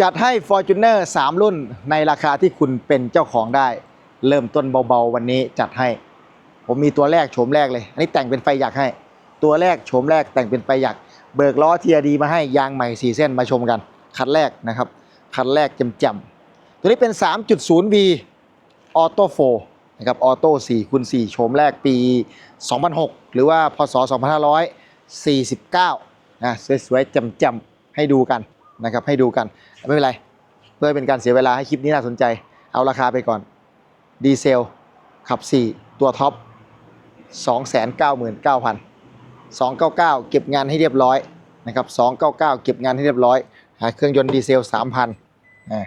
จัดให้ Fortuner 3 รุ่นในราคาที่คุณเป็นเจ้าของได้ เริ่มต้นเบาๆ วันนี้จัดให้ ผมมีตัวแรกโฉมแรกเลย อันนี้แต่งเป็นไฟหยักให้ ตัวแรกโฉมแรกแต่งเป็นไฟหยัก เบิกล้อทีดีมาให้ยางใหม่4เส้นมาชมกัน คันแรกนะครับ คันแรกจำๆตัวนี้เป็น 3.0V ออโต้โฟนะครับออโต้4คูณ4โฉมแรกปี 2006 หรือว่าพศ 2549นะสวยๆจำๆให้ดูกัน นะครับให้ดูกันไม่เป็นไรเพื่อเป็นการเสียเวลาให้คลิปนี้น่าสนใจ เอาราคาไปก่อนดีเซลขับ 4 ตัวท็อป 299,000 299 เก็บงานให้เรียบร้อยนะครับ299 เก็บงานให้เรียบร้อยหาเครื่องยนต์ดีเซล 3,000อ่า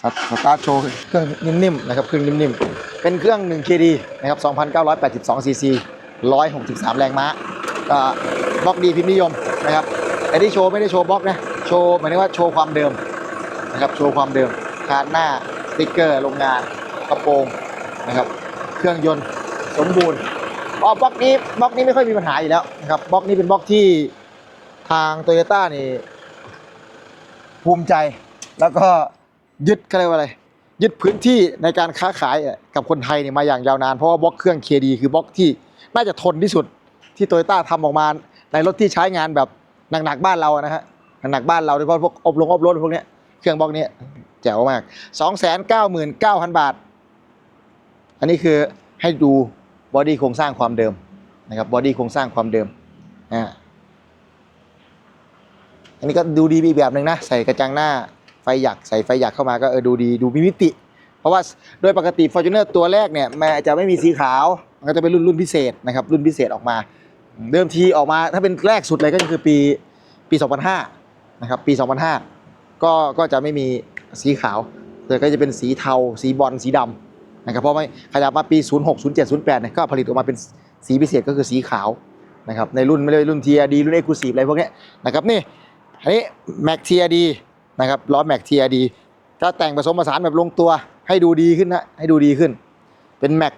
สตสตาร์ทโชว์เครื่องนิ่มๆนะครับเครื่องนิ่มๆ เป็นเครื่อง 1KD นะครับ2,982 cc 163 แรงม้าก็บล็อกดีพิมพ์นิยมนะครับแต่ที่โชว์ไม่ได้โชว์บล็อกนะ โชว์หมายถึงว่าโชว์ความเดิมนะครับโชว์ความเดิมคานหน้าสติ๊กเกอร์โรงงานกระโปรงนะครับ เครื่องยนต์สมบูรณ์อ๋อบล็อกนี้บล็อกนี้ไม่ค่อยมีปัญหาอยู่แล้วนะครับบล็อกนี้เป็นบล็อกที่ทางโตโยต้านี่ภูมิใจ แล้วก็ยึดเขาเรียกว่าอะไรยึดพื้นที่ในการค้าขายกับคนไทยเนี่ยมาอย่างยาวนานเพราะว่าบล็อกเครื่องเคดีคือบล็อกที่น่าจะทนที่สุดที่โตโยต้าทำออกมาในรถที่ใช้งานแบบหนักๆบ้านเรานะฮะ หนักบ้านเราโดยเฉพาะพวกอบลงอบรถพวกนี้เครื่องบล็อกนี้แจ๋วมาก 299,000 บาท อันนี้คือให้ดูบอดี้โครงสร้างความเดิมนะครับบอดี้โครงสร้างความเดิมอ่าอันนี้ก็ดูดีอีกแบบหนึ่งนะใส่กระจังหน้าไฟหยักใส่ไฟหยักเข้ามาก็เออดูดีดูมีมิติ เพราะว่าโดยปกติ Fortuner ตัวแรกเนี่ยมันจะไม่มีสีขาวมันก็จะเป็นรุ่นรุ่นพิเศษนะครับรุ่นพิเศษออกมา เดิมทีออกมาถ้าเป็นแรกสุดเลยก็คือปีปี 2005 นะครับปี 2005 ก็ก็จะไม่มีสีขาวแต่ก็จะเป็นสีเทา สีบอลสีดำนะครับเพราะไม่ขยับมาปี 06 07 08เนี่ยก็ผลิตออกมาเป็นสีพิเศษก็คือสีขาวนะครับในรุ่นไม่ได้รุ่น TRD รุ่น Exclusive อะไรพวกนี้นะครับนี่อันนี้ Mac TRD นะครับล้อ Mac TRD ถ้าแต่งผสมผสานแบบลงตัวให้ดูดีขึ้นนะให้ดูดีขึ้น เป็น Mac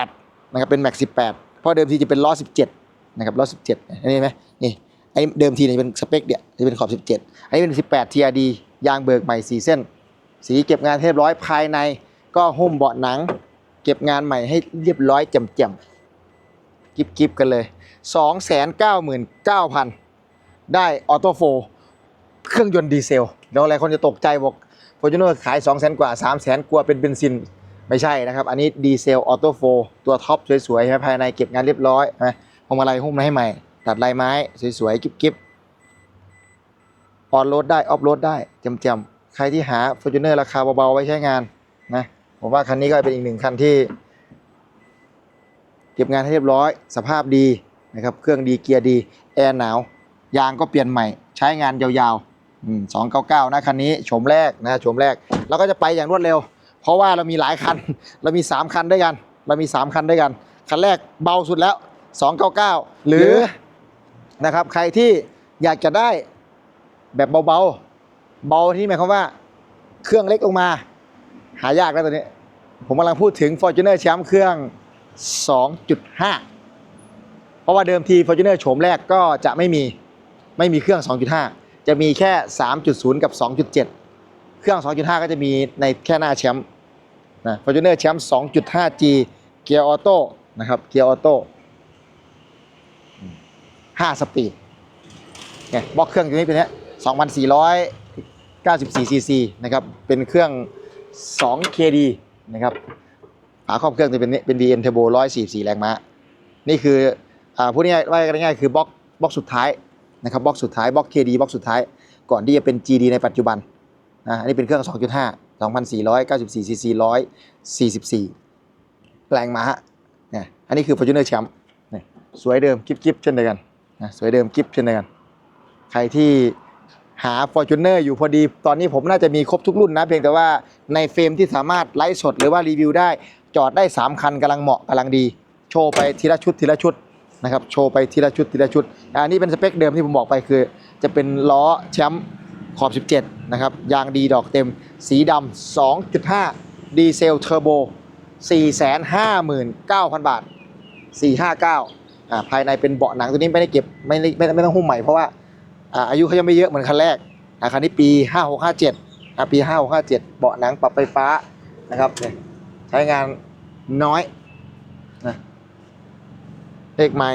18นะครับเป็น Mac 18 เพราะเดิมทีจะเป็นล้อ 17นะครับล้อ 17อันนี้ไหมนี่ ไอ้เดิมทีเนี่ยเป็นสเปคเนี่ยจะเป็นขอบ 17 อันนี้เป็น 18 TRD ยางเบิกใหม่ 4 เส้น สีเก็บงานเรียบร้อยภายในก็หุ้มเบาะหนัง เก็บงานใหม่ให้เรียบร้อยแจ่มๆกิบกิบๆกันเลย 299,000 ได้ออโต้โฟเครื่องยนต์ดีเซลแล้วหลายคนจะตกใจบอกฟอร์จูเนอร์ขาย 2 0 0 0 0 กว่า 3 0 0 0 0 กว่าเป็นเบนซินไม่ใช่นะครับ อันนี้ดีเซลออโต้โฟตัวท็อปสวยๆภายในเก็บงานเรียบร้อยนะพวงมาลัยหุ้มให้ใหม่ ตัดลายไม้สวยๆกิบๆออนโรดได้ออฟโรดได้จ่มๆใครที่หา f o r t u n e r ราคาเบาๆไว้ใช้งานนะผมว่าคันนี้ก็เป็นอีกหนึ่งคันที่ เก็บงานให้เรียบร้อย สภาพดีนะครับเครื่องดีเกียร์ดี แอร์หนาวยางก็เปลี่ยนใหม่ ใช้งานยาวๆสองเก้าเก้านะคันนี้โฉมแรกนะโฉมแรกเราก็จะไปอย่างรวดเร็ว เพราะว่าเรามีหลายคัน เรามี 3 คันด้วยกัน เรามี 3 คันด้วยกัน คันแรกเบาสุดแล้ว 299 หรือ นะครับ ใครที่อยากจะได้แบบเบาๆ เบาที่หมายความว่าเครื่องเล็กลงมา หายากแล้วตัวนี้ ผมกำลังพูดถึง Fortuner แชมป์เครื่อง 2.5 เพราะว่าเดิมที Fortuner โฉมแรกก็จะไม่มีไม่มีเครื่อง 2.5 จะมีแค่ 3.0 กับ 2.7 เครื่อง 2.5 ก็จะมีในแค่หน้าแชมป์นะ Fortuner แชมป์ 2.5G เกียร์ออโต้นะครับเกียร์ออโต้ 5 สปีดเนี่ยบล็อกเครื่องตัวนี้เป็นเนี้ย2,494 cc นะครับ เป็นเครื่อง 2 KD นะครับฝาครอบเครื่องจะเป็นนี้เป็น BM Turbo 144 แรงม้า นี่คืออ่าพูดง่ายๆว่าง่ายๆคือบล็อกบล็อกสุดท้ายนะครับบล็อกสุดท้ายบล็อก KD บล็อกสุดท้าย ก่อนที่จะเป็น GD ในปัจจุบันนะอันนี้เป็นเครื่อง 2.5 2,494 cc 144 แรงม้าเนี่ยอันนี้คือ Fortuner Champ สวยเดิมกิฟกิฟเช่นเดียวกัน นะสวยเดิมกิฟเช่นเดียวกัน ใครที่หา Fortuner อยู่พอดี ตอนนี้ผมน่าจะมีครบทุกรุ่นนะ เพียงแต่ว่าในเฟรมที่สามารถไลฟ์สดหรือว่ารีวิวได้ จอดได้ 3 คันกำลังเหมาะกำลังดี โชว์ไปทีละชุดทีละชุดนะครับ โชว์ไปทีละชุดทีละชุด อันนี้เป็นสเปคเดิมที่ผมบอกไปคือ จะเป็นล้อแชมป์ขอบ 17 นะครับ ยางดีดอกเต็ม สีดำ 2.5 ดีเซลเทอร์โบ 459,000 บาท 459อ่า ภายในเป็นเบาะหนังตัวนี้ไม่ได้เก็บไม่ไม่ไม่ต้องหุ้มใหม่เพราะว่าอายุเขายังไม่เยอะเหมือนคันแรกนะคันนี้ปี 5657ปี5657 เบาะหนังปรับไฟฟ้านะครับเนี่ยใช้งานน้อยนะเลขไม่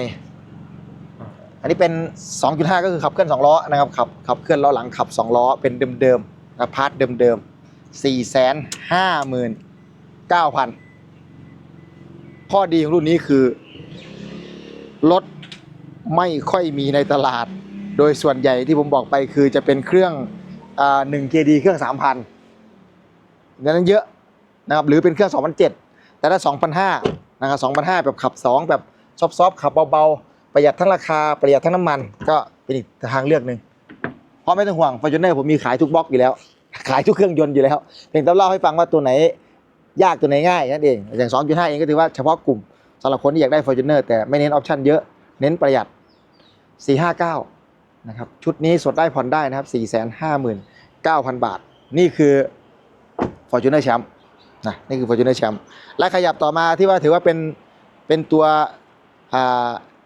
อันนี้เป็น 2.5 ก็คือขับเคลื่อน2ล้อนะครับขับขับเคลื่อนล้อหลังขับ 2 ล้อเป็นเดิมๆนะพาร์ทเดิมๆ459,000 ข้อดีของรุ่นนี้คือ รถไม่ค่อยมีในตลาด โดยส่วนใหญ่ที่ผมบอกไปคือจะเป็นเครื่องอ่า1 KD เครื่อง 3,000ดังนั้นเยอะนะครับหรือเป็นเครื่อง 2,007 แต่ถ้า2,500นะครับ2,500แบบขับ 2 แบบซอฟๆขับเบาๆ ประหยัดทั้งราคาประหยัดทั้งน้ำมัน ก็เป็นอีกทางเลือกหนึ่งเพราะไม่ต้องห่วง Fortuner ผมมีขายทุกบล็อกอยู่แล้ว ขายทุกเครื่องยนต์อยู่แล้วเพียงแต่เล่าให้ฟังว่าตัวไหนยากตัวไหนง่ายนั่นเองอย่าง 2.5 เองก็ถือว่าเฉพาะกลุ่ม สำหรับคนที่อยากได้ Fortuner แต่ไม่เน้นออปชันเยอะ เน้นประหยัด 459 นะครับ ชุดนี้สดได้ผ่อนได้นะครับ 459,000 บาท นี่คือ Fortuner Champ นะนี่คือ Fortuner Champ และขยับต่อมาที่ว่าถือว่าเป็นเป็นตัว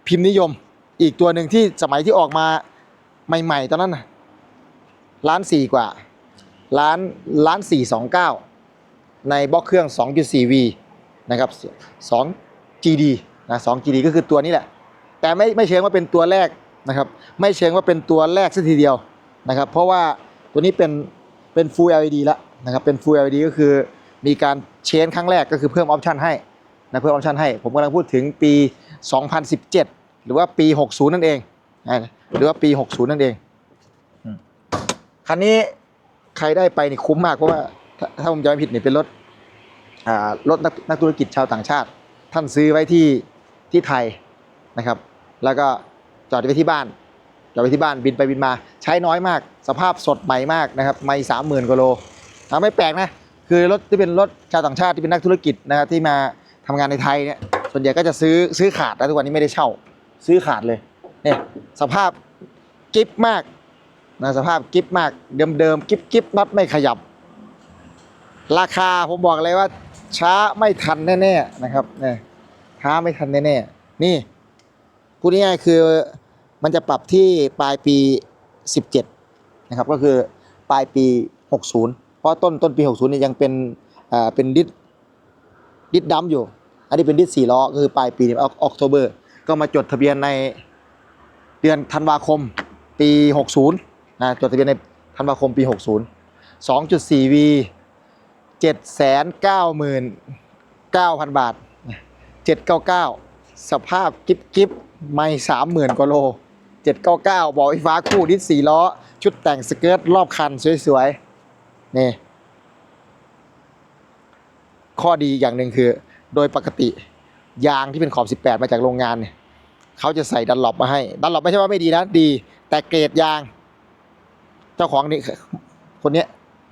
พิมพ์นิยมอีกตัวหนึ่งที่สมัยที่ออกมาใหม่ๆ ตอนนั้นนะล้านสี่กว่าล้านล้านสี่สองเก้าในบล็อกเครื่อง 2.4V นะครับ2 GD นะ2 GD ก็คือตัวนี้แหละ แต่ไม่ไม่เชิงว่าเป็นตัวแรกนะครับไม่เชิงว่าเป็นตัวแรกสักทีเดียวนะครับเพราะว่าตัวนี้เป็นเป็น Full LED แล้วนะครับเป็น Full LED ก็คือมีการเชนครั้งแรกก็คือเพิ่มออปชันให้นะเพิ่มออปชันให้ ผมกำลังพูดถึงปี 2017 หรือว่าปี 60 นั่นเองนะหรือว่าปี 60 นั่นเองคันนี้ใครได้ไปนี่คุ้มมากเพราะว่าถ้าผมจำไม่ผิดนี่เป็นรถอ่ารถนักนักธุรกิจชาวต่างชาติ ท่านซื้อไว้ที่ที่ไทยนะครับ แล้วก็จอดไว้ที่บ้าน จอดไว้ที่บ้านบินไปบินมา ใช้น้อยมาก สภาพสดใหม่มากนะครับ ไม่สามหมื่นกว่าโลไม่แปลกนะ คือรถที่เป็นรถชาวต่างชาติที่เป็นนักธุรกิจนะครับที่มาทำงานในไทยเนี่ยส่วนใหญ่ก็จะซื้อซื้อขาดนะทุกวันนี้ไม่ได้เช่า ซื้อขาดเลยเนี่ยสภาพกิฟมากนะสภาพกิฟมากเดิมๆกิฟกิฟน็อตไม่ขยับ ราคาผมบอกเลยว่า ช้าไม่ทันแน่ๆนะครับเนี่ยช้าไม่ทันแน่ๆนี่พูดง่ายๆคือมันจะปรับที่ปลายปี 17นะครับก็คือปลายปี 60 เพราะต้นต้นปี 60นี่ยยังเป็นอ่าเป็นดิสดิสดัมอยู่ อันนี้เป็นดิสสี่ล้อก็คือปลายปีออกโทเบอร์ก็มาจดทะเบียนในเดือนธันวาคมปี 60นะจดทะเบียนในธันวาคมปี 60 2.4V เจ็ดแสนเก้าหมื่นเก้าพันบาทเจ็ดเก้าเก้าสภาพกิ๊บกิ๊บไม่สามหมื่นกว่าโลเจ็ดเก้าเก้าบอกไฟฟ้าคู่ดิสสี่ล้อ ชุดแต่งสเกิร์ตรอบคันสวยๆ นี่ ข้อดีอย่างหนึ่งคือ โดยปกติ ยางที่เป็นขอบ 18 มาจากโรงงานเนี่ยเขาจะใส่ดันหลบมาให้ ดันหลบไม่ใช่ว่าไม่ดีนะ ดี แต่เกรดยาง เจ้าของนี่คนนี้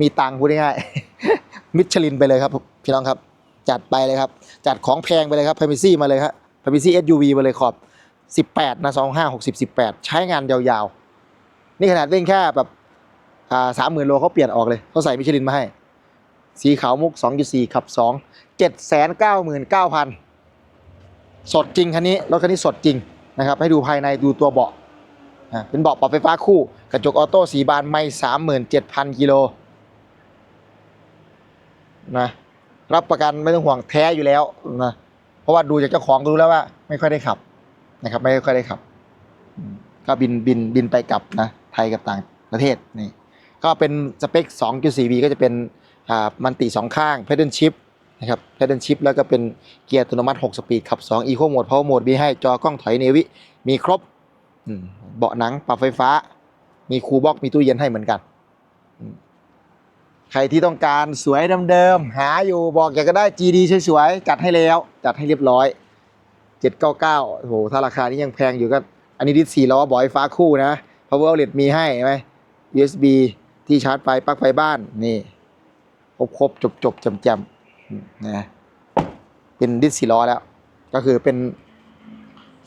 มีตังค์พูดง่ายๆ มิชลินไปเลยครับพี่น้องครับ จัดไปเลยครับ จัดของแพงไปเลยครับพามิซี่มาเลยครับพามิซี่ SUV มาเลยขอบ 18นะ25 60 18ใช้งานยาวๆ นี่ขนาดวิ่งแค่แบบอ่าสามหมื่นโลเขาเปลี่ยนออกเลยเขาใส่มิชลินมาให้ สีขาวมุก 2.4 ขับ 2 799,000 สดจริงคันนี้รถคันนี้สดจริงนะครับให้ดูภายในดูตัวเบาะเป็นเบาะปรับไฟฟ้าคู่ กระจกออโต้สีบานไม่37,000 กิโล นะรับประกันไม่ต้องห่วงแท้อยู่แล้วนะเพราะว่าดูจากเจ้าของก็รู้แล้วว่า ไม่ค่อยได้ขับนะครับ ไม่ค่อยได้ขับ ก็บินบินบินไปกลับนะไทยกับต่างประเทศนี่ก็เป็นสเปค 2.4V ก็จะเป็นมันติสองข้าง pedal shift นะครับ pedal shift แล้วก็เป็นเกียร์อัตโนมัติ 6 สปีดขับ 2 eco mode power mode มีให้จอกล้องถอยเนวิ มีครบเบาะหนังปรับไฟฟ้า มีคูลบ็อกมีตู้เย็นให้เหมือนกัน ใครที่ต้องการสวยเดิมๆหาอยู่บอกอยากจะได้ GD สวยๆจัดให้แล้ว จัดให้เรียบร้อย 799โอ้โหถ้าราคานี้ยังแพงอยู่ก็ อันนี้ดิสสี่ล้อบอยฟ้าคู่นะ power outlet มีให้ไหม USB ที่ชาร์จไฟปลั๊กไฟบ้านนี่ครบครบจบจบจำจำอืมนะเป็นดิสสี่ล้อแล้ว ก็คือเป็น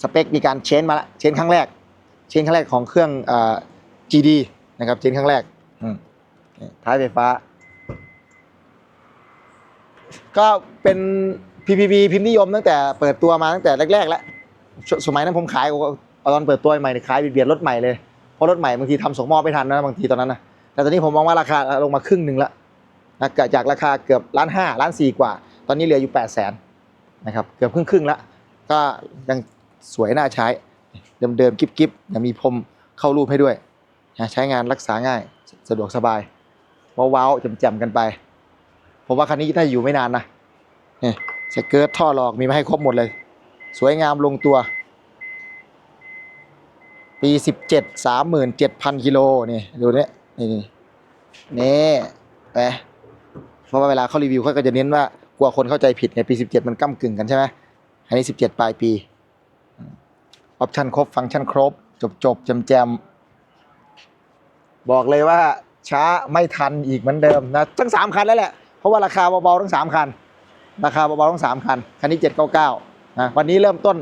สเปคมีการเชนมาละเชนครั้งแรก เชนครั้งแรกของเครื่องอ่า GD นะครับ เชนครั้งแรกท้ายไฟฟ้า ก็เป็น PPV พิมพ์นิยมตั้งแต่เปิดตัวมาตั้งแต่แรกๆแล้วสสมัยนั้นผมขายตอนเปิดตัวใหม่เนี่ยขายเบียดรถใหม่เลยเพราะรถใหม่บางทีทำส่งมอบไม่ทันนะบางทีตอนนั้นนะแต่ตอนนี้ผมมองว่าราคาลงมาครึ่งหนึ่งแล้วนะจากราคาเกือบล้านห้าล้านสี่กว่า ตอนนี้เหลืออยู่8ปดแสนนะครับเกือบครึ่งครึ่งแล้วก็ยังสวยน่าใช้เดิมๆกิ๊บๆยังมีพรมเข้ารูปให้ด้วย ใช้งานรักษาง่ายสะดวกสบายว้าวๆแจ่มๆกันไป ผมว่าคันนี้น่าจะอยู่ไม่นานนะนี่สเกิร์ตท่อหลอกมีมาให้ครบหมดเลย สวยงามลงตัว ปี 17 37,000กิโลนี่ดูเนี่ยนี่นี่นี่ไปเพราะว่าเวลาเขารีวิวเขาก็จะเน้นว่ากลัวคนเข้าใจผิดไงปี 17 มันก้ากึ่งกันใช่ไหมอันนี้ 17 ปลายปีออปชันครบ ฟังก์ชันครบ จบจบแจมแจมบอกเลยว่าช้าไม่ทันอีกเหมือนเดิมนะทั้ง 3 คันแล้วแหละ เพราะว่าราคาเบาๆทั้ง 3 คัน ราคาเบาๆทั้ง 3 คัน คันนี้ 799นะวันนี้เริ่มต้น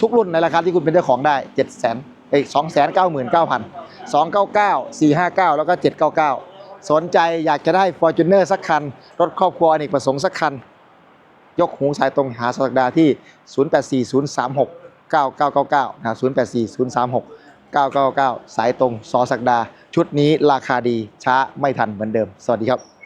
ทุกรุ่นในราคาที่คุณเป็นเจ้าของได้ 7 0 0 0 0 0เอ้ย2 9 9 9 0 0 299 459แล้วก็799สนใจอยากจะได้ Fortuner สักคัน รถครอบครัวอเนกประสงค์สักคัน ยกหูสายตรงหาสักดาที่ 084036 9999นะ084036 999สายตรงซอสักดา ชุดนี้ราคาดีช้าไม่ทันเหมือนเดิม สวัสดีครับ